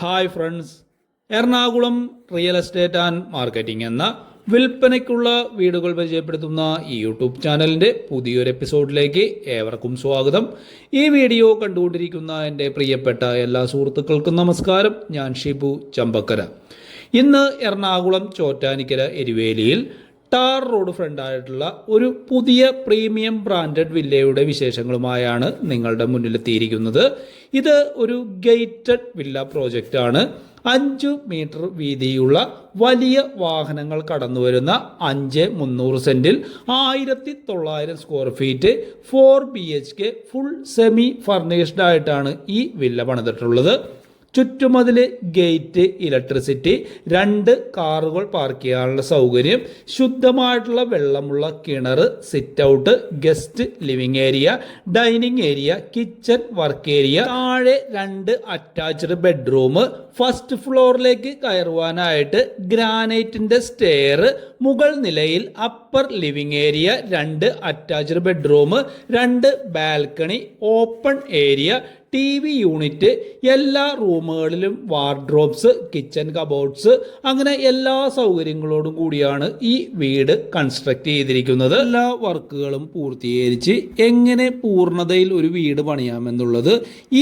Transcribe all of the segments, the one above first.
Hi friends Ernakulam real estate and marketing എന്ന വിൽപ്പനയ്ക്കുള്ള വീടുകൾ പരിചയപ്പെടുത്തുന്ന ഈ യൂട്യൂബ് ചാനലിന്റെ പുതിയൊരു എപ്പിസോഡിലേക്ക് ഏവർക്കും സ്വാഗതം. ഈ വീഡിയോ കണ്ടുകൊണ്ടിരിക്കുന്ന എന്റെ പ്രിയപ്പെട്ട എല്ലാ സുഹൃത്തുക്കൾക്കും നമസ്കാരം. ഞാൻ ഷിബു ചമ്പക്കര. ഇന്ന് എറണാകുളം ചോറ്റാനിക്കര എരുവേലിയിൽ ടാർ റോഡ് ഫ്രണ്ടായിട്ടുള്ള ഒരു പുതിയ പ്രീമിയം ബ്രാൻഡഡ് വില്ലയുടെ വിശേഷങ്ങളുമായാണ് നിങ്ങളുടെ മുന്നിലെത്തിയിരിക്കുന്നത്. ഇത് ഒരു ഗേറ്റഡ് വില്ല പ്രോജക്റ്റ് ആണ്. അഞ്ച് മീറ്റർ വീതിയുള്ള വലിയ വാഹനങ്ങൾ കടന്നു വരുന്ന അഞ്ച് മുന്നൂറ് സെന്റിൽ ആയിരത്തി തൊള്ളായിരം square feet four B H K full semi furnished ആയിട്ടാണ് ഈ വില്ല പണിതിട്ടുള്ളത്. ചുറ്റുമതിൽ ഗേറ്റ് ഇലക്ട്രിസിറ്റി രണ്ട് കാറുകൾ പാർക്ക് ചെയ്യാനുള്ള സൗകര്യം ശുദ്ധമായിട്ടുള്ള വെള്ളമുള്ള കിണർ sit out guest living area dining area kitchen work area താഴെ രണ്ട് അറ്റാച്ച്ഡ് ബെഡ്റൂം ഫസ്റ്റ് ഫ്ലോറിലേക്ക് കയറുവാനായിട്ട് ഗ്രാനൈറ്റിന്റെ സ്റ്റെയർ മുകൾ നിലയിൽ അപ്പർ ലിവിംഗ് ഏരിയ രണ്ട് അറ്റാച്ച്ഡ് ബെഡ്റൂം രണ്ട് balcony open area T V unit എല്ലാ റൂമുകളിലും വാർഡ്രോബ്സ് കിച്ചൺ കബോർഡ്സ് അങ്ങനെ എല്ലാ സൗകര്യങ്ങളോടും കൂടിയാണ് ഈ വീട് കൺസ്ട്രക്ട് ചെയ്തിരിക്കുന്നത്. എല്ലാ വർക്കുകളും പൂർത്തീകരിച്ച് എങ്ങനെ പൂർണതയിൽ ഒരു വീട് പണിയാമെന്നുള്ളത്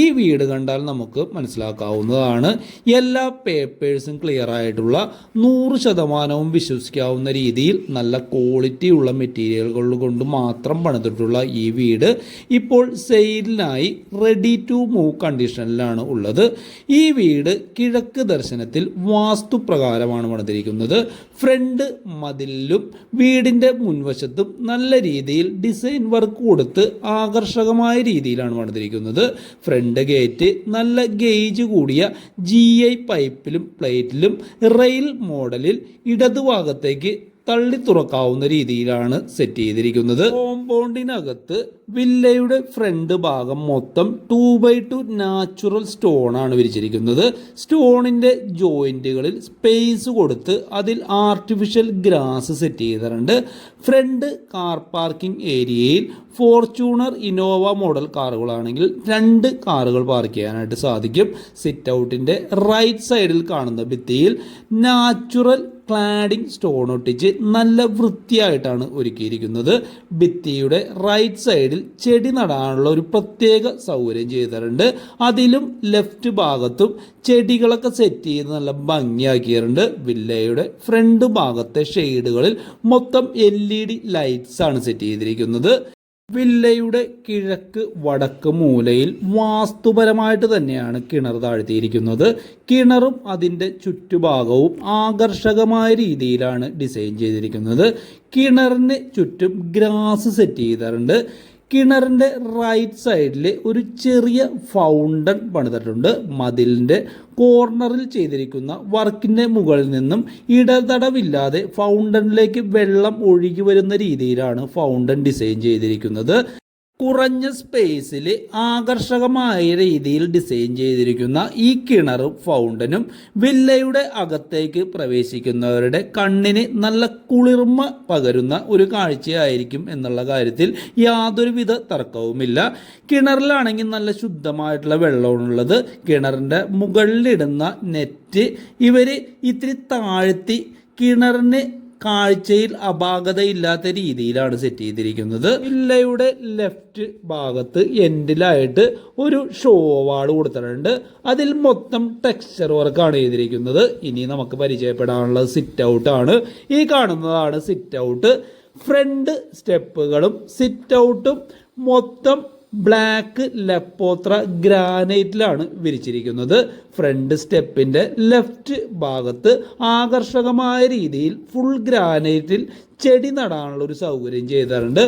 ഈ വീട് കണ്ടാൽ നമുക്ക് മനസ്സിലാക്കാവുന്നതാണ്. എല്ലാ പേപ്പേഴ്സും ക്ലിയർ ആയിട്ടുള്ള നൂറ് ശതമാനവും വിശ്വസിക്കാവുന്ന രീതിയിൽ നല്ല ക്വാളിറ്റി ഉള്ള മെറ്റീരിയലുകൾ കൊണ്ട് മാത്രം പണിതിട്ടുള്ള ഈ വീട് ഇപ്പോൾ സെയിലിനായി റെഡി ടു മൂവ് കണ്ടീഷനിലാണ് ഉള്ളത്. ഈ വീട് കിഴക്ക് ദർശനത്തിൽ വാസ്തുപ്രകാരമാണ് പണിതിരിക്കുന്നത് ഫ്രണ്ട് മതിലിലും വീടിന്റെ മുൻവശത്തും നല്ല രീതിയിൽ ഡിസൈൻ വർക്ക് കൊടുത്ത് ആകർഷകമായ രീതിയിലാണ് പണിതിരിക്കുന്നത് ഫ്രണ്ട് ഗേറ്റ് നല്ല ഗേജ് കൂടിയ ജി ഐ പൈപ്പിലും പ്ലേറ്റിലും റെയിൽ മോഡലിൽ ഇടതുഭാഗത്തേക്ക് തള്ളി തുറക്കാവുന്ന രീതിയിലാണ് സെറ്റ് ചെയ്തിരിക്കുന്നത്. കോമ്പൗണ്ടിനകത്ത് വില്ലയുടെ ഫ്രണ്ട് ഭാഗം മൊത്തം two by two natural stone ആണ് വിരിച്ചിരിക്കുന്നത്. സ്റ്റോണിന്റെ ജോയിന്റുകളിൽ സ്പേസ് കൊടുത്ത് അതിൽ ആർട്ടിഫിഷ്യൽ ഗ്രാസ് സെറ്റ് ചെയ്തിട്ടുണ്ട്. ഫ്രണ്ട് കാർ പാർക്കിംഗ് ഏരിയയിൽ ഫോർച്യൂണർ ഇനോവ മോഡൽ കാറുകളാണെങ്കിൽ രണ്ട് കാറുകൾ പാർക്ക് ചെയ്യാനായിട്ട് സാധിക്കും. സിറ്റ് ഔട്ടിന്റെ റൈറ്റ് സൈഡിൽ കാണുന്ന ഭിത്തിയിൽ നാച്ചുറൽ ക്ലാഡിംഗ് സ്റ്റോൺ ഒട്ടിച്ച് നല്ല വൃത്തിയായിട്ടാണ് ഒരുക്കിയിരിക്കുന്നത്. ഭിത്തിയുടെ റൈറ്റ് സൈഡിൽ ചെടി നടാനുള്ള ഒരു പ്രത്യേക സൗകര്യം ചെയ്തിട്ടുണ്ട്. അതിലും ലെഫ്റ്റ് ഭാഗത്തും ചെടികളൊക്കെ സെറ്റ് ചെയ്ത് നല്ല ഭംഗിയാക്കിയിട്ടുണ്ട്. വില്ലയുടെ ഫ്രണ്ട് ഭാഗത്തെ ഷെയ്ഡുകളിൽ മൊത്തം എൽ ഇ ഡി ലൈറ്റ്സ് ആണ് സെറ്റ് ചെയ്തിരിക്കുന്നത്. വില്ലയുടെ കിഴക്ക് വടക്ക് മൂലയിൽ വാസ്തുപരമായിട്ട് തന്നെയാണ് കിണർ താഴ്ത്തിയിരിക്കുന്നത്. കിണറും അതിന്റെ ചുറ്റുഭാഗവും ആകർഷകമായ രീതിയിലാണ് ഡിസൈൻ ചെയ്തിരിക്കുന്നത്. കിണറിന് ചുറ്റും ഗ്രാസ് സെറ്റ് ചെയ്തിട്ടുണ്ട്. കിണറിന്റെ റൈറ്റ് സൈഡിൽ ഒരു ചെറിയ ഫൗണ്ടൻ പണിതിട്ടുണ്ട്. മതിലിന്റെ കോർണറിൽ ചെയ്തിരിക്കുന്ന വർക്കിന്റെ മുകളിൽ നിന്നും ഇടതടവില്ലാതെ ഫൗണ്ടനിലേക്ക് വെള്ളം ഒഴുകി വരുന്ന രീതിയിലാണ് ഫൗണ്ടൻ ഡിസൈൻ ചെയ്തിരിക്കുന്നത്. കുറഞ്ഞ സ്പേസിൽ ആകർഷകമായ രീതിയിൽ ഡിസൈൻ ചെയ്തിരിക്കുന്ന ഈ കിണറും ഫൗണ്ടനും വില്ലയുടെ അകത്തേക്ക് പ്രവേശിക്കുന്നവരുടെ കണ്ണിന് നല്ല കുളിർമ പകരുന്ന ഒരു കാഴ്ചയായിരിക്കും എന്നുള്ള കാര്യത്തിൽ യാതൊരുവിധ തർക്കവുമില്ല. കിണറിലാണെങ്കിൽ നല്ല ശുദ്ധമായിട്ടുള്ള വെള്ളമാണുള്ളത്. കിണറിന്റെ മുകളിലിടുന്ന നെറ്റ് ഇവർ ഇത്തിരി താഴ്ത്തി കിണറിന് കാഴ്ചയിൽ അപാകതയില്ലാത്ത രീതിയിലാണ് സെറ്റ് ചെയ്തിരിക്കുന്നത്. വില്ലയുടെ ലെഫ്റ്റ് ഭാഗത്ത് എൻഡിലായിട്ട് ഒരു ഷോ കൊടുത്തിട്ടുണ്ട്. അതിൽ മൊത്തം ടെക്സ്ചർ വർക്കാണ് ചെയ്തിരിക്കുന്നത്. ഇനി നമുക്ക് പരിചയപ്പെടാനുള്ളത് സിറ്റ് ഔട്ട് ആണ്. ഈ കാണുന്നതാണ് സിറ്റ് ഔട്ട് ഫ്രണ്ട് സ്റ്റെപ്പുകളും സിറ്റ് ഔട്ടും മൊത്തം ബ്ലാക്ക് ലെപ്പോത്ര ഗ്രാനൈറ്റിലാണ് വിരിച്ചിരിക്കുന്നത്. ഫ്രണ്ട് സ്റ്റെപ്പിന്റെ ലെഫ്റ്റ് ഭാഗത്ത് ആകർഷകമായ രീതിയിൽ ഫുൾ ഗ്രാനൈറ്റിൽ ചെടി നടാനുള്ള ഒരു സൗകര്യം ചെയ്തിട്ടുണ്ട്.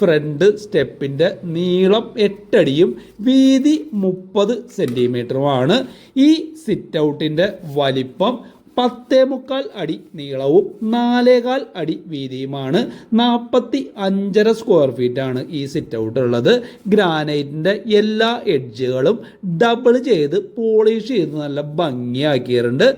ഫ്രണ്ട് സ്റ്റെപ്പിന്റെ നീളം എട്ടടിയും വീതി മുപ്പത് സെന്റിമീറ്ററുമാണ് ഈ സിറ്റ് ഔട്ടിന്റെ വലിപ്പം പത്തേ മുക്കാൽ അടി നീളവും നാലേകാൽ അടി വീതിയുമാണ്. നാൽപ്പത്തി അഞ്ചര സ്ക്വയർ ഫീറ്റ് ആണ് ഈ സിറ്റ് ഔട്ട് ഉള്ളത്. ഗ്രാനൈറ്റിന്റെ എല്ലാ എഡ്ജുകളും ഡബിൾ ചെയ്ത് പോളിഷ് ചെയ്ത് നല്ല ഭംഗിയാക്കിയിട്ടുണ്ട്.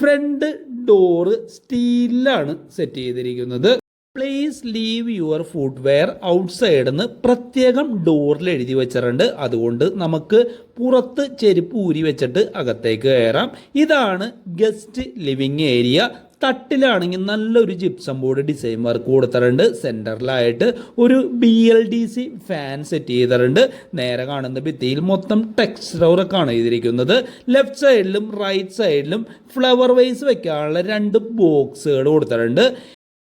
ഫ്രണ്ട് ഡോറ് സ്റ്റീലിലാണ് സെറ്റ് ചെയ്തിരിക്കുന്നത്. Please leave your footwear outside എന്ന് പ്രത്യേകം ഡോറിൽ എഴുതി വെച്ചിട്ടുണ്ട്. അതുകൊണ്ട് നമുക്ക് പുറത്ത് ചെരുപ്പ് ഊരി വെച്ചിട്ട് അകത്തേക്ക് കയറാം. ഇതാണ് ഗസ്റ്റ് ലിവിങ് ഏരിയ തട്ടിലാണെങ്കിൽ നല്ലൊരു ജിപ്സം ബോർഡ് ഡിസൈൻ വർക്ക് കൊടുത്തിട്ടുണ്ട്. സെന്ററിലായിട്ട് ഒരു B L D C fan set ചെയ്തിട്ടുണ്ട്. നേരെ കാണുന്ന ഭിത്തിയിൽ മൊത്തം ടെക്സ്റ്ററൊക്കെയാണ് ചെയ്തിരിക്കുന്നത്. ലെഫ്റ്റ് സൈഡിലും റൈറ്റ് സൈഡിലും ഫ്ലവർ വൈസ് വെക്കാനുള്ള രണ്ട് ബോക്സുകൾ കൊടുത്തിട്ടുണ്ട്.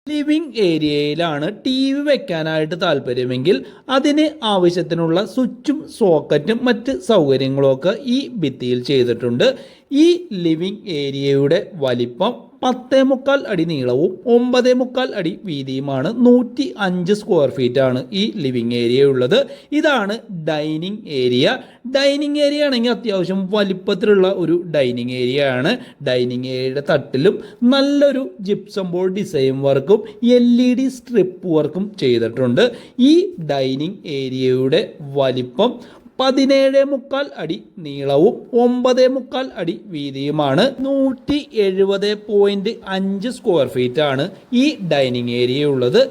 ലിവിംഗ് ഏരിയയിലാണ് ടി വി വെക്കാനായിട്ട് താല്പര്യമെങ്കിൽ അതിന് ആവശ്യത്തിനുള്ള സ്വിച്ചും സോക്കറ്റും മറ്റ് സൗകര്യങ്ങളും ഒക്കെ ഈ ഭിത്തിയിൽ ചെയ്തിട്ടുണ്ട്. ഈ ലിവിംഗ് ഏരിയയുടെ വലിപ്പം പത്തേ മുക്കാൽ അടി നീളവും ഒമ്പതേ മുക്കാൽ അടി വീതിയുമാണ് നൂറ്റി അഞ്ച് സ്ക്വയർ ആണ് ഈ ലിവിംഗ് ഏരിയ ഉള്ളത്. ഇതാണ് ഡൈനിങ് ഏരിയ. ഡൈനിങ് ഏരിയ ആണെങ്കിൽ അത്യാവശ്യം വലിപ്പത്തിലുള്ള ഒരു ഡൈനിങ് ഏരിയ ആണ്. ഡൈനിങ് ഏരിയയുടെ തട്ടിലും നല്ലൊരു ജിപ്സം ബോർഡ് ഡിസൈൻ വർക്കും എൽ ഇ ഡി സ്ട്രിപ്പ് വർക്കും ചെയ്തിട്ടുണ്ട്. ഈ ഡൈനിങ് ഏരിയയുടെ വലിപ്പം പതിനേഴ് മുക്കാൽ അടി നീളവും ഒമ്പത് മുക്കാൽ അടി വീതിയുമാണ്. നൂറ്റി എഴുപത് പോയിന്റ് അഞ്ച് സ്ക്വയർ ഫീറ്റ് ആണ് ഈ ഡൈനിങ് ഏരിയ ഉള്ളത്.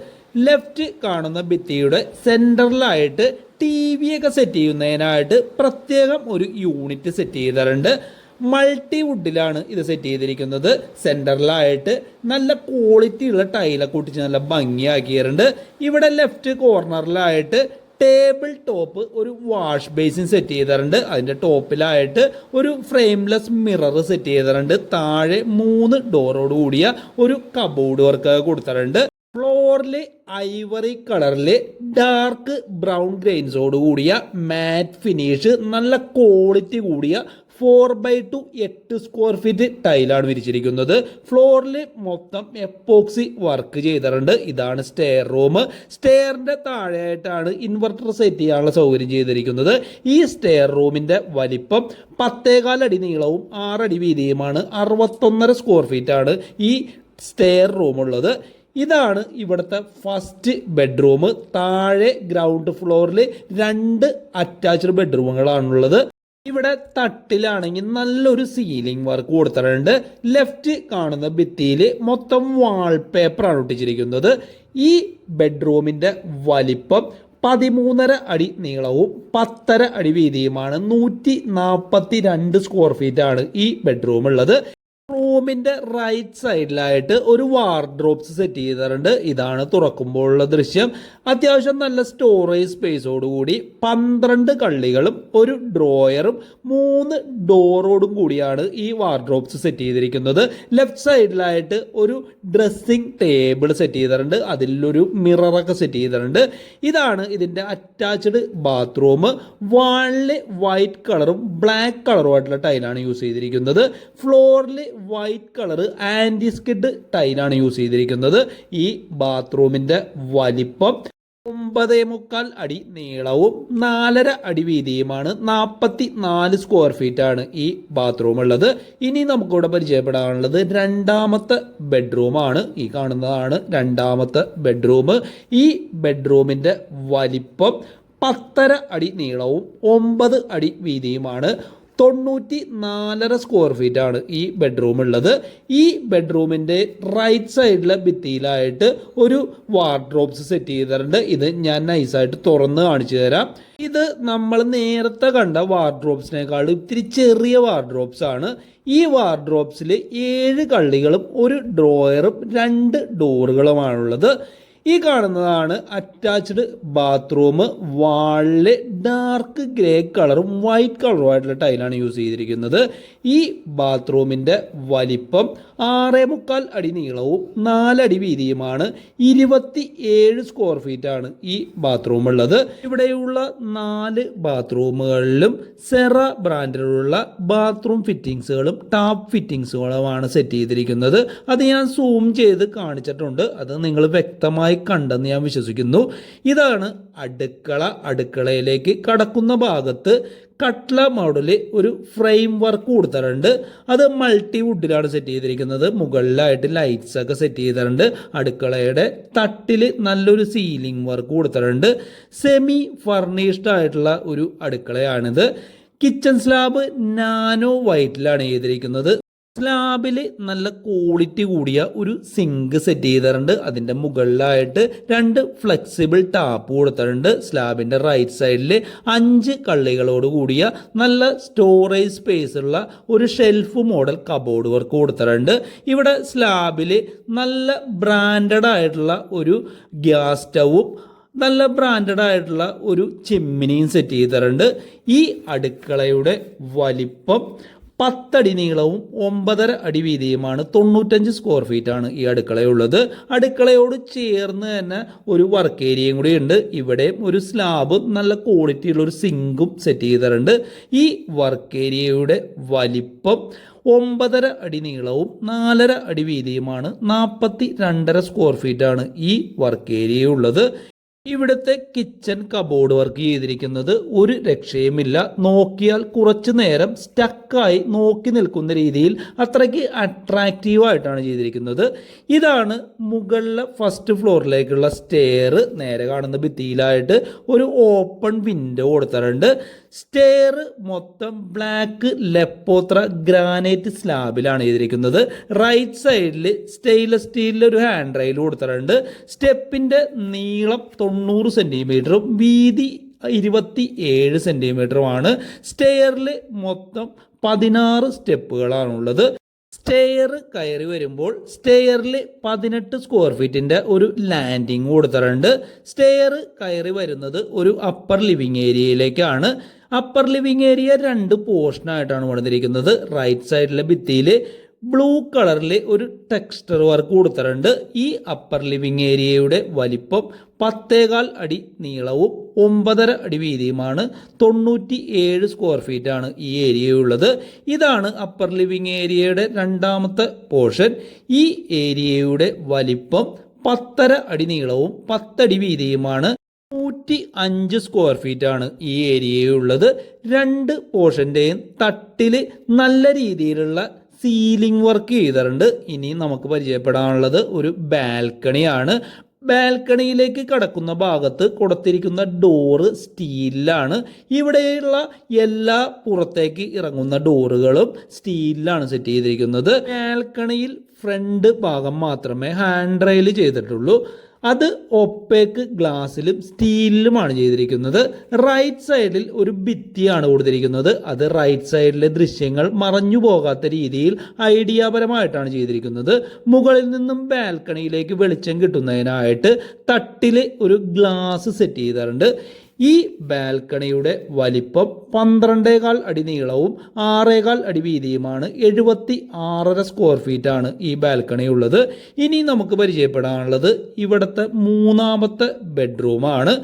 ലെഫ്റ്റ് കാണുന്ന ഭിത്തിയുടെ സെന്ററിലായിട്ട് ടി വി ഒക്കെ സെറ്റ് ചെയ്യുന്നതിനായിട്ട് പ്രത്യേകം ഒരു യൂണിറ്റ് സെറ്റ് ചെയ്തിട്ടുണ്ട്. മൾട്ടി വുഡിലാണ് ഇത് സെറ്റ് ചെയ്തിരിക്കുന്നത്. സെന്ററിലായിട്ട് നല്ല ക്വാളിറ്റി ഉള്ള ടൈലൊക്കെ ഒട്ടിച്ച് നല്ല ഭംഗിയാക്കിയിട്ടുണ്ട്. ഇവിടെ ലെഫ്റ്റ് കോർണറിലായിട്ട് ടേബിൾ ടോപ്പ് ഒരു വാഷ് ബേസിൻ സെറ്റ് ചെയ്തിട്ടുണ്ട്. അതിന്റെ ടോപ്പിലായിട്ട് ഒരു ഫ്രെയിംലെസ് മിറർ സെറ്റ് ചെയ്തിട്ടുണ്ട്. താഴെ മൂന്ന് ഡോറോട് കൂടിയ ഒരു കബോർഡ് വർക്ക് കൊടുത്തിട്ടുണ്ട്. ഫ്ലോറിൽ ഐവറി കളറിൽ ഡാർക്ക് ബ്രൗൺ ഗ്രെയിൻസോട് കൂടിയ മാറ്റ് ഫിനിഷ് നല്ല ക്വാളിറ്റി കൂടിയ ഫോർ ബൈ ടു എട്ട് സ്ക്വയർ ഫീറ്റ് ടൈലാണ് വിരിച്ചിരിക്കുന്നത്. ഫ്ലോറിൽ മൊത്തം എപ്പോക്സി വർക്ക് ചെയ്തിട്ടുണ്ട്. ഇതാണ് സ്റ്റെയർ റൂം സ്റ്റെയറിന്റെ താഴെയായിട്ടാണ് ഇൻവെർട്ടർ സെറ്റ് ചെയ്യാനുള്ള സൗകര്യം ചെയ്തിരിക്കുന്നത്. ഈ സ്റ്റെയർ റൂമിന്റെ വലിപ്പം പത്തേകാലടി നീളവും ആറടി വീതിയുമാണ്. അറുപത്തൊന്നര സ്ക്വയർ ഫീറ്റ് ആണ് ഈ സ്റ്റെയർ റൂം ഉള്ളത്. ഇതാണ് ഇവിടുത്തെ ഫസ്റ്റ് ബെഡ്റൂം താഴെ ഗ്രൗണ്ട് ഫ്ലോറിൽ രണ്ട് അറ്റാച്ച്ഡ് ബെഡ്റൂമുകളാണുള്ളത് ഇവിടെ തട്ടിലാണെങ്കിൽ നല്ലൊരു സീലിംഗ് വർക്ക് കൊടുത്തിട്ടുണ്ട്. ലെഫ്റ്റ് കാണുന്ന ഭിത്തിയിൽ മൊത്തം വാൾപേപ്പറാണ് ഒട്ടിച്ചിരിക്കുന്നത്. ഈ ബെഡ്റൂമിന്റെ വലിപ്പം പതിമൂന്നര അടി നീളവും പത്തര അടി വീതിയുമാണ്. നൂറ്റി നാൽപ്പത്തി രണ്ട് സ്ക്വയർ ഫീറ്റ് ആണ് ഈ ബെഡ്റൂം ഉള്ളത്. റൂമിന്റെ റൈറ്റ് സൈഡിലായിട്ട് ഒരു വാർഡ്രോബ്സ് സെറ്റ് ചെയ്തിട്ടുണ്ട്. ഇതാണ് തുറക്കുമ്പോഴുള്ള ദൃശ്യം. അത്യാവശ്യം നല്ല സ്റ്റോറേജ് സ്പേസോടുകൂടി പന്ത്രണ്ട് കള്ളികളും ഒരു ഡ്രോയറും മൂന്ന് ഡോറോടും കൂടിയാണ് ഈ വാർഡ്രോബ്സ് സെറ്റ് ചെയ്തിരിക്കുന്നത്. ലെഫ്റ്റ് സൈഡിലായിട്ട് ഒരു ഡ്രസ്സിംഗ് ടേബിൾ സെറ്റ് ചെയ്തിട്ടുണ്ട്. അതിലൊരു മിററൊക്കെ സെറ്റ് ചെയ്തിട്ടുണ്ട്. ഇതാണ് ഇതിന്റെ അറ്റാച്ച്ഡ് ബാത്റൂം വാളിൽ വൈറ്റ് കളറും ബ്ലാക്ക് കളറുമായിട്ടുള്ള ടൈലാണ് യൂസ് ചെയ്തിരിക്കുന്നത്. ഫ്ലോറിൽ വൈറ്റ് കളർ ആന്റി സ്കിഡ് ടൈലാണ് യൂസ് ചെയ്തിരിക്കുന്നത്. ഈ ബാത്റൂമിന്റെ വലിപ്പം ഒമ്പതേ മുക്കാൽ അടി നീളവും നാലര അടി വീതിയുമാണ്. നാൽപ്പത്തി നാല് സ്ക്വയർ ഫീറ്റ് ആണ് ഈ ബാത്റൂം ഉള്ളത്. ഇനി നമുക്കിവിടെ പരിചയപ്പെടാനുള്ളത് രണ്ടാമത്തെ ബെഡ്റൂമാണ് ഈ കാണുന്നതാണ് രണ്ടാമത്തെ ബെഡ്റൂം ഈ ബെഡ്റൂമിന്റെ വലിപ്പം പത്തര അടി നീളവും ഒമ്പത് അടി വീതിയുമാണ്. തൊണ്ണൂറ്റി നാലര സ്ക്വയർ ഫീറ്റ് ആണ് ഈ ബെഡ്റൂം ഉള്ളത്. ഈ ബെഡ്റൂമിന്റെ റൈറ്റ് സൈഡിലെ ഭിത്തിയിലായിട്ട് ഒരു വാർഡ്രോബ്സ് സെറ്റ് ചെയ്തിട്ടുണ്ട്. ഇത് ഞാൻ നൈസായിട്ട് തുറന്ന് കാണിച്ചു തരാം. ഇത് നമ്മൾ നേരത്തെ കണ്ട വാർഡ്രോബ്സിനേക്കാൾ ഇത്തിരി ചെറിയ വാർഡ്രോബ്സ് ആണ്. ഈ വാർഡ്രോബ്സിൽ ഏഴ് കള്ളികളും ഒരു ഡ്രോയറും രണ്ട് ഡോറുകളുമാണുള്ളത് ഈ കാണുന്നതാണ് അറ്റാച്ച്ഡ് ബാത്റൂം വാളിൽ ഡാർക്ക് ഗ്രേ കളറും വൈറ്റ് കളറുമായിട്ടുള്ള ടൈലാണ് യൂസ് ചെയ്തിരിക്കുന്നത്. ഈ ബാത്റൂമിന്റെ വലിപ്പം ആറേ മുക്കാൽ അടി നീളവും നാലടി വീതിയുമാണ്. ഇരുപത്തി ഏഴ് സ്ക്വയർ ഫീറ്റ് ആണ് ഈ ബാത്റൂം ഉള്ളത്. ഇവിടെയുള്ള നാല് ബാത്റൂമുകളിലും സെറ ബ്രാൻഡിലുള്ള ബാത്റൂം ഫിറ്റിങ്സുകളും ടാപ്പ് ഫിറ്റിങ്സുകളുമാണ് സെറ്റ് ചെയ്തിരിക്കുന്നത്. അത് ഞാൻ സൂം ചെയ്ത് കാണിച്ചിട്ടുണ്ട്. അത് നിങ്ങൾ വ്യക്തമായി കണ്ടെന്ന് ഞാൻ വിശ്വസിക്കുന്നു. ഇതാണ് അടുക്കള. അടുക്കളയിലേക്ക് കടക്കുന്ന ഭാഗത്ത് കട്ട്ല മോഡൽ ഒരു ഫ്രെയിം വർക്ക് കൊടുത്തിട്ടുണ്ട്. അത് മൾട്ടി വുഡിലാണ് സെറ്റ് ചെയ്തിരിക്കുന്നത്. മുകളിലായിട്ട് ലൈറ്റ്സ് ഒക്കെ സെറ്റ് ചെയ്തിട്ടുണ്ട്. അടുക്കളയുടെ തട്ടിൽ നല്ലൊരു സീലിംഗ് വർക്ക് കൊടുത്തിട്ടുണ്ട്. സെമി ഫർണിഷ്ഡ് ആയിട്ടുള്ള ഒരു അടുക്കളയാണിത്. കിച്ചൺ സ്ലാബ് നാനോ വൈറ്റിലാണ് ചെയ്തിരിക്കുന്നത്. സ്ലാബിൽ നല്ല ക്വാളിറ്റി കൂടിയ ഒരു സിങ്ക് സെറ്റ് ചെയ്തിട്ടുണ്ട്. അതിന്റെ മുകളിലായിട്ട് രണ്ട് ഫ്ലെക്സിബിൾ ടാപ്പ് കൊടുത്തിട്ടുണ്ട്. സ്ലാബിന്റെ റൈറ്റ് സൈഡിൽ അഞ്ച് കള്ളികളോട് കൂടിയ നല്ല സ്റ്റോറേജ് സ്പേസ് ഉള്ള ഒരു ഷെൽഫ് മോഡൽ കബോർഡ് വർക്ക് കൊടുത്തിട്ടുണ്ട്. ഇവിടെ സ്ലാബിൽ നല്ല ബ്രാൻഡഡ് ആയിട്ടുള്ള ഒരു ഗ്യാസ് സ്റ്റവും നല്ല ബ്രാൻഡഡ് ആയിട്ടുള്ള ഒരു ചിമ്മിനിയും സെറ്റ് ചെയ്തിട്ടുണ്ട്. ഈ അടുക്കളയുടെ വലിപ്പം പത്തടി നീളവും ഒമ്പതര അടി വീതിയുമാണ് തൊണ്ണൂറ്റഞ്ച് സ്ക്വയർ ഫീറ്റ് ആണ് ഈ അടുക്കളയുള്ളത്. അടുക്കളയോട് ചേർന്ന് തന്നെ ഒരു വർക്ക് ഏരിയയും കൂടി ഉണ്ട് ഇവിടെ ഒരു സ്ലാബ് നല്ല ക്വാളിറ്റിയുള്ള ഒരു സിങ്കും സെറ്റ് ചെയ്തിട്ടുണ്ട്. ഈ വർക്ക് ഏരിയയുടെ വലിപ്പം ഒമ്പതര അടി നീളവും നാലര അടി വീതിയുമാണ്. നാൽപ്പത്തി രണ്ടര സ്ക്വയർ ഫീറ്റ് ആണ് ഈ വർക്ക് ഏരിയ ഉള്ളത്. ഇവിടുത്തെ കിച്ചൺ കബോർഡ് വർക്ക് ചെയ്തിരിക്കുന്നത് ഒരു രക്ഷയുമില്ല. നോക്കിയാൽ കുറച്ചു നേരം സ്റ്റക്കായി നോക്കി നിൽക്കുന്ന രീതിയിൽ അത്രയ്ക്ക് അട്രാക്റ്റീവായിട്ടാണ് ചെയ്തിരിക്കുന്നത്. ഇതാണ് മുകളിലെ ഫസ്റ്റ് ഫ്ലോറിലേക്കുള്ള സ്റ്റെയർ നേരെ കാണുന്ന ഭിത്തിയിലായിട്ട് ഒരു ഓപ്പൺ വിൻഡോ കൊടുത്തിട്ടുണ്ട്. സ്റ്റെയർ മൊത്തം ബ്ലാക്ക് ലെപ്പോത്ര ഗ്രാനൈറ്റ് സ്ലാബിലാണ് ചെയ്തിരിക്കുന്നത്. റൈറ്റ് സൈഡിൽ സ്റ്റെയിൻലെസ് സ്റ്റീലിൽ ഒരു ഹാൻഡ് റെയിൽ കൊടുത്തിട്ടുണ്ട്. സ്റ്റെപ്പിന്റെ നീളം തൊണ്ണൂറ് സെന്റിമീറ്ററും വീതി ഇരുപത്തി ഏഴ് സെന്റിമീറ്ററുമാണ് സ്റ്റെയറിൽ മൊത്തം പതിനാറ് സ്റ്റെപ്പുകളാണുള്ളത്. സ്റ്റെയർ കയറി വരുമ്പോൾ സ്റ്റെയറിൽ പതിനെട്ട് സ്ക്വയർ ഫീറ്റിന്റെ ഒരു ലാൻഡിങ് കൊടുത്തിട്ടുണ്ട്. സ്റ്റെയർ കയറി വരുന്നത് ഒരു അപ്പർ ലിവിങ് ഏരിയയിലേക്കാണ് അപ്പർ ലിവിങ് ഏരിയ രണ്ട് പോർഷനായിട്ടാണ് വന്നിരിക്കുന്നത് റൈറ്റ് സൈഡിലെ ഭിത്തിയിൽ ബ്ലൂ കളറിൽ ഒരു ടെക്സ്ചർ വർക്ക് കൊടുത്തിട്ടുണ്ട്. ഈ അപ്പർ ലിവിങ് ഏരിയയുടെ വലിപ്പം പത്തേകാൽ അടി നീളവും ഒമ്പതര അടി വീതിയുമാണ്. തൊണ്ണൂറ്റി ഏഴ് സ്ക്വയർ ഫീറ്റ് ആണ് ഈ ഏരിയയുള്ളത് ഇതാണ് അപ്പർ ലിവിങ് ഏരിയയുടെ രണ്ടാമത്തെ പോർഷൻ ഈ ഏരിയയുടെ വലിപ്പം പത്തര അടി നീളവും പത്തടി വീതിയുമാണ്. നൂറ്റി അഞ്ച് സ്ക്വയർ ഫീറ്റ് ആണ് ഈ ഏരിയയുള്ളത് രണ്ട് പോർഷന്റെയും തട്ടിൽ നല്ല രീതിയിലുള്ള സീലിംഗ് വർക്ക് ചെയ്തിട്ടുണ്ട്. ഇനി നമുക്ക് പരിചയപ്പെടാനുള്ളത് ഒരു ബാൽക്കണിയാണ്. ബാൽക്കണിയിലേക്ക് കടക്കുന്ന ഭാഗത്ത് കൊടുത്തിരിക്കുന്ന ഡോറ് സ്റ്റീലിലാണ്. ഇവിടെയുള്ള എല്ലാ പുറത്തേക്ക് ഇറങ്ങുന്ന ഡോറുകളും സ്റ്റീലിലാണ് സെറ്റ് ചെയ്തിരിക്കുന്നത്. ബാൽക്കണിയിൽ ഫ്രണ്ട് ഭാഗം മാത്രമേ ഹാൻഡ് റെയിൽ ചെയ്തിട്ടുള്ളൂ. അത് ഒപ്പേക്ക് ഗ്ലാസ്സിലും സ്റ്റീലിലുമാണ് ചെയ്തിരിക്കുന്നത്. റൈറ്റ് സൈഡിൽ ഒരു ഭിത്തിയാണ് കൊടുത്തിരിക്കുന്നത്. അത് റൈറ്റ് സൈഡിലെ ദൃശ്യങ്ങൾ മറഞ്ഞു പോകാത്ത രീതിയിൽ ഐഡിയാപരമായിട്ടാണ് ചെയ്തിരിക്കുന്നത്. മുകളിൽ നിന്നും ബാൽക്കണിയിലേക്ക് വെളിച്ചം കിട്ടുന്നതിനായിട്ട് തട്ടിൽ ഒരു ഗ്ലാസ് സെറ്റ് ചെയ്തിട്ടുണ്ട്. ഈ ബാൽക്കണിയുടെ വലിപ്പം പന്ത്രണ്ടേകാൽ അടി നീളവും ആറേകാൽ അടി വീതിയുമാണ്. എഴുപത്തി ആറര സ്ക്വയർ ഫീറ്റ് ആണ് ഈ ബാൽക്കണി ഉള്ളത് ഇനി നമുക്ക് പരിചയപ്പെടാനുള്ളത് ഇവിടുത്തെ മൂന്നാമത്തെ ബെഡ്റൂമാണ്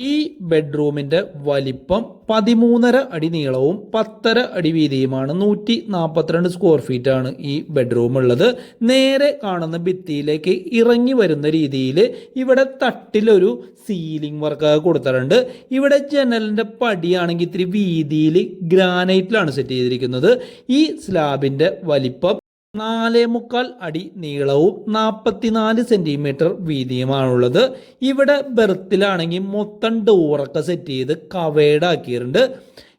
ഈ ബെഡ്റൂമിന്റെ വലിപ്പം പതിമൂന്നര അടി നീളവും പത്തര അടി വീതിയുമാണ്. നൂറ്റി നാൽപ്പത്തിരണ്ട് സ്ക്വയർ ഫീറ്റ് ആണ് ഈ ബെഡ്റൂം ഉള്ളത്. നേരെ കാണുന്ന ഭിത്തിയിലേക്ക് ഇറങ്ങി വരുന്ന രീതിയിൽ ഇവിടെ തട്ടിലൊരു സീലിംഗ് വർക്ക് കൊടുത്തിട്ടുണ്ട്. ഇവിടെ ജനലിന്റെ പടിയാണെങ്കിൽ ഇത്തിരി വീതിയിൽ ഗ്രാനൈറ്റിലാണ് സെറ്റ് ചെയ്തിരിക്കുന്നത്. ഈ സ്ലാബിന്റെ വലിപ്പം നാലേ മുക്കാൽ അടി നീളവും നാൽപ്പത്തിനാല് സെന്റിമീറ്റർ വീതിയുമാണുള്ളത്. ഇവിടെ ബെർത്തിലാണെങ്കിൽ മൊത്തം ഡോറൊക്കെ സെറ്റ് ചെയ്ത് കവേഡ് ആക്കിയിട്ടുണ്ട്.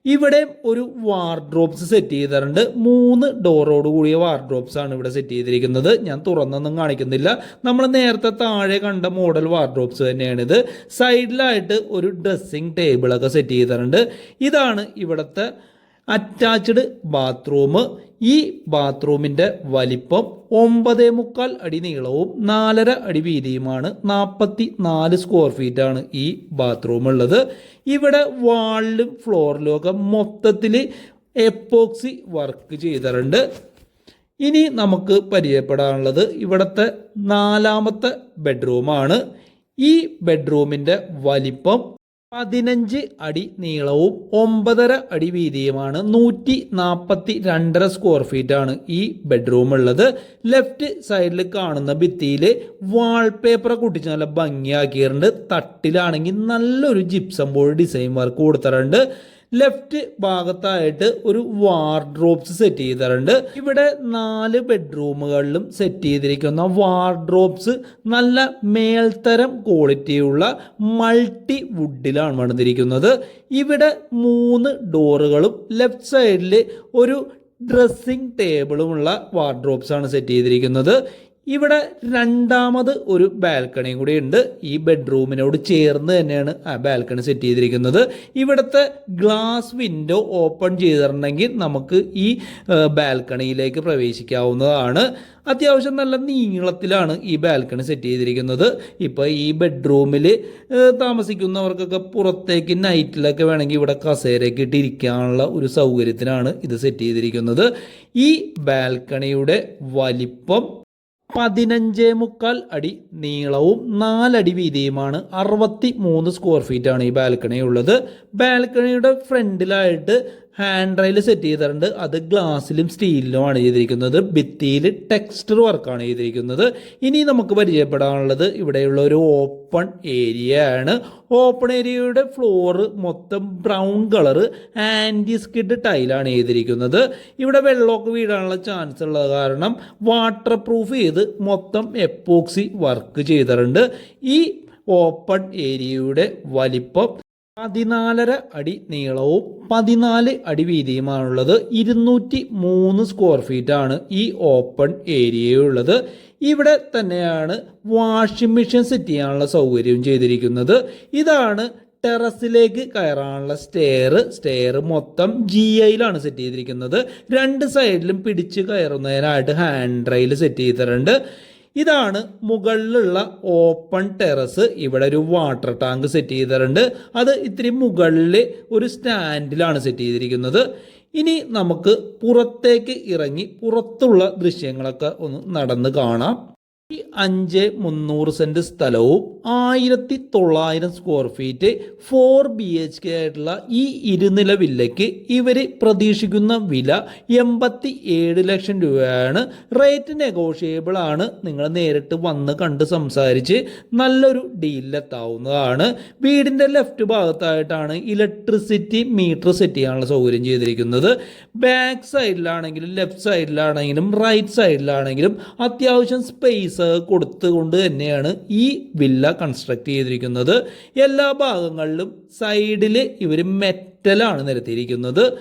ഇവിടെ ഒരു വാർഡ്രോബ്സ് സെറ്റ് ചെയ്തിട്ടുണ്ട്. മൂന്ന് ഡോറോട് കൂടിയ വാർഡ്രോബ്സ് ആണ് ഇവിടെ സെറ്റ് ചെയ്തിരിക്കുന്നത്. ഞാൻ തുറന്നൊന്നും കാണിക്കുന്നില്ല. നമ്മൾ നേരത്തെ താഴെ കണ്ട മോഡൽ വാർഡ്രോബ്സ് തന്നെയാണിത്. സൈഡിലായിട്ട് ഒരു ഡ്രസ്സിങ് ടേബിളൊക്കെ സെറ്റ് ചെയ്തിട്ടുണ്ട്. ഇതാണ് ഇവിടുത്തെ അറ്റാച്ച്ഡ് ബാത്റൂം ഈ ബാത്റൂമിന്റെ വലിപ്പം ഒമ്പതേ മുക്കാൽ അടി നീളവും നാലര അടി വീതിയുമാണ്. നാൽപ്പത്തി നാല് സ്ക്വയർ ഫീറ്റ് ആണ് ഈ ബാത്റൂം ഉള്ളത്. ഇവിടെ വാളിലും ഫ്ലോറിലും ഒക്കെ മൊത്തത്തിൽ എപ്പോക്സി വർക്ക് ചെയ്തിട്ടുണ്ട്. ഇനി നമുക്ക് പരിചയപ്പെടാനുള്ളത് ഇവിടുത്തെ നാലാമത്തെ ബെഡ്റൂമാണ് ഈ ബെഡ്റൂമിന്റെ വലിപ്പം പതിനഞ്ച് അടി നീളവും ഒമ്പതര അടി വീതിയുമാണ് നൂറ്റി നാൽപ്പത്തി രണ്ടര സ്ക്വയർ ഫീറ്റ് ആണ് ഈ ബെഡ്റൂം ഉള്ളത്. ലെഫ്റ്റ് സൈഡിൽ കാണുന്ന ഭിത്തിയിൽ വാൾപേപ്പർ കുട്ടിച്ച് നല്ല ഭംഗിയാക്കിയിട്ടുണ്ട്. തട്ടിലാണെങ്കിൽ നല്ലൊരു ജിപ്സം ബോർഡ് ഡിസൈൻ വർക്ക് കൊടുത്തിട്ടുണ്ട്. ലെഫ്റ്റ് ഭാഗത്തായിട്ട് ഒരു വാർഡ്രോബ്സ് സെറ്റ് ചെയ്തിട്ടുണ്ട്. ഇവിടെ നാല് ബെഡ്റൂമുകളിലും സെറ്റ് ചെയ്തിരിക്കുന്ന വാർഡ്രോബ്സ് നല്ല മേൽത്തരം ക്വാളിറ്റിയുള്ള മൾട്ടി വുഡിലാണ് വന്നിരിക്കുന്നത്. ഇവിടെ മൂന്ന് ഡോറുകളും ലെഫ്റ്റ് സൈഡിൽ ഒരു ഡ്രസ്സിംഗ് ടേബിളുമുള്ള വാർഡ്രോബ്സ് ആണ് സെറ്റ് ചെയ്തിരിക്കുന്നത്. ഇവിടെ രണ്ടാമത് ഒരു ബാൽക്കണിയും കൂടി ഉണ്ട്. ഈ ബെഡ്റൂമിനോട് ചേർന്ന് തന്നെയാണ് ആ ബാൽക്കണി സെറ്റ് ചെയ്തിരിക്കുന്നത്. ഇവിടുത്തെ ഗ്ലാസ് വിൻഡോ ഓപ്പൺ ചെയ്തിട്ടുണ്ടെങ്കിൽ നമുക്ക് ഈ ബാൽക്കണിയിലേക്ക് പ്രവേശിക്കാവുന്നതാണ്. അത്യാവശ്യം നല്ല നീളത്തിലാണ് ഈ ബാൽക്കണി സെറ്റ് ചെയ്തിരിക്കുന്നത്. ഇപ്പോൾ ഈ ബെഡ്റൂമിൽ താമസിക്കുന്നവർക്കൊക്കെ പുറത്തേക്ക് നൈറ്റിലൊക്കെ വേണമെങ്കിൽ ഇവിടെ കസേരയൊക്കെ ഇട്ട് ഇരിക്കാനുള്ള ഒരു സൗകര്യത്തിനാണ് ഇത് സെറ്റ് ചെയ്തിരിക്കുന്നത്. ഈ ബാൽക്കണിയുടെ വലിപ്പം പതിനഞ്ചേ മുക്കാൽ അടി നീളവും നാലടി വീതിയുമാണ് അറുപത്തി മൂന്ന് സ്ക്വയർ ഫീറ്റ് ആണ് ഈ ബാൽക്കണി ഉള്ളത്. ബാൽക്കണിയുടെ ഫ്രണ്ടിലായിട്ട് ഹാൻഡ് റെയിൽ സെറ്റ് ചെയ്തിട്ടുണ്ട്. അത് ഗ്ലാസ്സിലും സ്റ്റീലിലുമാണ് ചെയ്തിരിക്കുന്നത്. ഭിത്തിയിൽ ടെക്സ്റ്റർ വർക്കാണ് ചെയ്തിരിക്കുന്നത്. ഇനി നമുക്ക് പരിചയപ്പെടാനുള്ളത് ഇവിടെയുള്ള ഒരു ഓപ്പൺ ഏരിയ ആണ്. ഓപ്പൺ ഏരിയയുടെ ഫ്ലോറ് മൊത്തം ബ്രൗൺ കളർ ആന്റി സ്കിഡ് ടൈലാണ് ചെയ്തിരിക്കുന്നത്. ഇവിടെ വെള്ളമൊക്കെ വീഴാനുള്ള ചാൻസ് ഉള്ളത് കാരണം വാട്ടർ പ്രൂഫ് ചെയ്ത് മൊത്തം എപ്പോക്സി വർക്ക് ചെയ്തിട്ടുണ്ട്. ഈ ഓപ്പൺ ഏരിയയുടെ വലിപ്പം പതിനാലര അടി നീളവും പതിനാല് അടി വീതിയുമാണുള്ളത്. ഇരുന്നൂറ്റി മൂന്ന് സ്ക്വയർ ഫീറ്റ് ആണ് ഈ ഓപ്പൺ ഏരിയയുള്ളത് ഇവിടെ തന്നെയാണ് വാഷിംഗ് മെഷീൻ സെറ്റ് ചെയ്യാനുള്ള സൗകര്യവും ചെയ്തിരിക്കുന്നത്. ഇതാണ് ടെറസിലേക്ക് കയറാനുള്ള സ്റ്റെയർ സ്റ്റെയർ മൊത്തം ജി ഐയിലാണ് സെറ്റ് ചെയ്തിരിക്കുന്നത്. രണ്ട് സൈഡിലും പിടിച്ച് കയറുന്നതിനായിട്ട് ഹാൻഡ് റെയിൽ സെറ്റ് ചെയ്തിട്ടുണ്ട്. ഇതാണ് മുകളിലുള്ള ഓപ്പൺ ടെറസ്. ഇവിടെ ഒരു വാട്ടർ ടാങ്ക് സെറ്റ് ചെയ്തിട്ടുണ്ട്. അത് ഇത്തിരി മുകളിൽ ഒരു സ്റ്റാൻഡിലാണ് സെറ്റ് ചെയ്തിരിക്കുന്നത്. ഇനി നമുക്ക് പുറത്തേക്ക് ഇറങ്ങി പുറത്തുള്ള ദൃശ്യങ്ങളൊക്കെ ഒന്ന് നടന്ന് കാണാം. അഞ്ച് മുന്നൂറ് സെന്റ് സ്ഥലവും ആയിരത്തി തൊള്ളായിരം square feet four B H K ആയിട്ടുള്ള ഈ ഇരുനില വില്ലയ്ക്ക് ഇവർ പ്രതീക്ഷിക്കുന്ന വില എൺപത്തി ഏഴ് ലക്ഷം രൂപയാണ്. റേറ്റ് നെഗോഷിയബിൾ ആണ്. നിങ്ങൾ നേരിട്ട് വന്ന് കണ്ട് സംസാരിച്ച് നല്ലൊരു ഡീലിലെത്താവുന്നതാണ് വീടിന്റെ ലെഫ്റ്റ് ഭാഗത്തായിട്ടാണ് ഇലക്ട്രിസിറ്റി മീറ്റർ സെറ്റ് ചെയ്യാനുള്ള സൗകര്യം ചെയ്തിരിക്കുന്നത്. ബാക്ക് സൈഡിലാണെങ്കിലും ലെഫ്റ്റ് സൈഡിലാണെങ്കിലും റൈറ്റ് സൈഡിലാണെങ്കിലും അത്യാവശ്യം സ്പേസ് കൊടുത്തുകൊണ്ട് തന്നെയാണ് ഈ വില്ല കൺസ്ട്രക്ട് ചെയ്തിരിക്കുന്നത്. എല്ലാ ഭാഗങ്ങളിലും സൈഡിൽ ഇവർ മെറ്റലാണ് നിരത്തിയിരിക്കുന്നത്.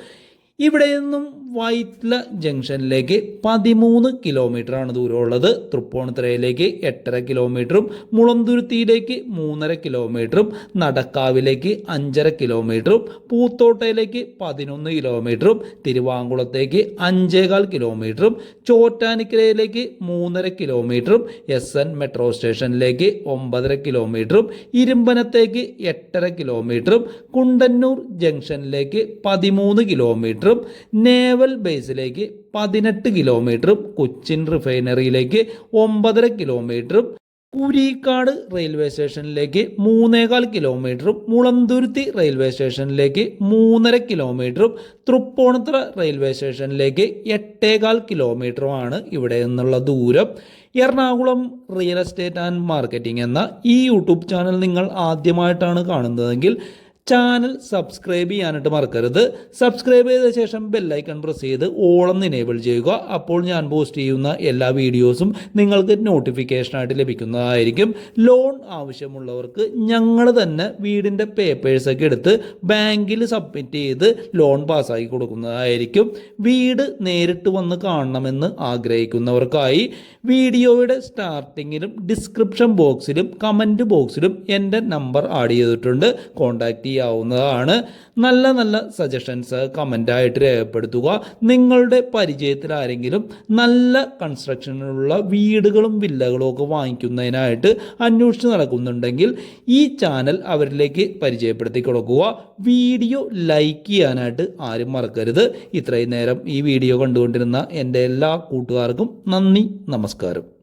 ഇവിടെ നിന്നും വൈറ്റ്ല ജംഗ്ഷനിലേക്ക് പതിമൂന്ന് കിലോമീറ്ററാണ് ദൂരമുള്ളത്. തൃപ്പൂണിത്തുറയിലേക്ക് എട്ടര കിലോമീറ്ററും മുളന്തുരുത്തിയിലേക്ക് മൂന്നര കിലോമീറ്ററും നടക്കാവിലേക്ക് അഞ്ചര കിലോമീറ്ററും പൂത്തോട്ടയിലേക്ക് പതിനൊന്ന് കിലോമീറ്ററും തിരുവാങ്കുളത്തേക്ക് അഞ്ചേകാൽ കിലോമീറ്ററും ചോറ്റാനിക്കരയിലേക്ക് മൂന്നര കിലോമീറ്ററും എസ് എൻ മെട്രോ സ്റ്റേഷനിലേക്ക് ഒമ്പതര കിലോമീറ്ററും ഇരുമ്പനത്തേക്ക് എട്ടര കിലോമീറ്ററും കുണ്ടന്നൂർ ജംഗ്ഷനിലേക്ക് പതിമൂന്ന് കിലോമീറ്ററും നേവൽ ബേസിലേക്ക് പതിനെട്ട് കിലോമീറ്ററും കൊച്ചിൻ റിഫൈനറിയിലേക്ക് ഒമ്പതര കിലോമീറ്ററും കുരീക്കാട് റെയിൽവേ സ്റ്റേഷനിലേക്ക് മൂന്നേകാൽ കിലോമീറ്ററും മുളന്തുരുത്തി റെയിൽവേ സ്റ്റേഷനിലേക്ക് മൂന്നര കിലോമീറ്ററും തൃപ്പൂണിത്തുറ റെയിൽവേ സ്റ്റേഷനിലേക്ക് എട്ടേകാൽ കിലോമീറ്ററുമാണ് ഇവിടെ നിന്നുള്ള ദൂരം. Ernakulam real estate and marketing എന്ന ഈ യൂട്യൂബ് ചാനൽ നിങ്ങൾ ആദ്യമായിട്ടാണ് കാണുന്നതെങ്കിൽ ചാനൽ സബ്സ്ക്രൈബ് ചെയ്യാനായിട്ട് മറക്കരുത്. സബ്സ്ക്രൈബ് ചെയ്ത ശേഷം ബെല്ലൈക്കൺ പ്രസ് ചെയ്ത് ഓളം എനേബിൾ ചെയ്യുക. അപ്പോൾ ഞാൻ പോസ്റ്റ് ചെയ്യുന്ന എല്ലാ വീഡിയോസും നിങ്ങൾക്ക് നോട്ടിഫിക്കേഷനായിട്ട് ലഭിക്കുന്നതായിരിക്കും. ലോൺ ആവശ്യമുള്ളവർക്ക് ഞങ്ങൾ തന്നെ വീടിന്റെ പേപ്പേഴ്സൊക്കെ എടുത്ത് ബാങ്കിൽ സബ്മിറ്റ് ചെയ്ത് ലോൺ പാസ്സാക്കി കൊടുക്കുന്നതായിരിക്കും. വീട് നേരിട്ട് വന്ന് കാണണമെന്ന് ആഗ്രഹിക്കുന്നവർക്കായി വീഡിയോയുടെ സ്റ്റാർട്ടിങ്ങിലും ഡിസ്ക്രിപ്ഷൻ ബോക്സിലും കമന്റ് ബോക്സിലും എന്റെ നമ്പർ ആഡ് ചെയ്തിട്ടുണ്ട്. കോൺടാക്റ്റ് ചെയ്യാവുന്നതാണ് നല്ല നല്ല സജഷൻസ് കമന്റായിട്ട് രേഖപ്പെടുത്തുക. നിങ്ങളുടെ പരിചയത്തിൽ ആരെങ്കിലും നല്ല കൺസ്ട്രക്ഷനിലുള്ള വീടുകളും വില്ലകളും ഒക്കെ വാങ്ങിക്കുന്നതിനായിട്ട് അന്വേഷിച്ച് നടക്കുന്നുണ്ടെങ്കിൽ ഈ ചാനൽ അവരിലേക്ക് പരിചയപ്പെടുത്തി കൊടുക്കുക. വീഡിയോ ലൈക്ക് ചെയ്യാനായിട്ട് ആരും മറക്കരുത്. ഇത്രയും നേരം ഈ വീഡിയോ കണ്ടുകൊണ്ടിരുന്ന എന്റെ എല്ലാ കൂട്ടുകാർക്കും നന്ദി നമസ്കാരം.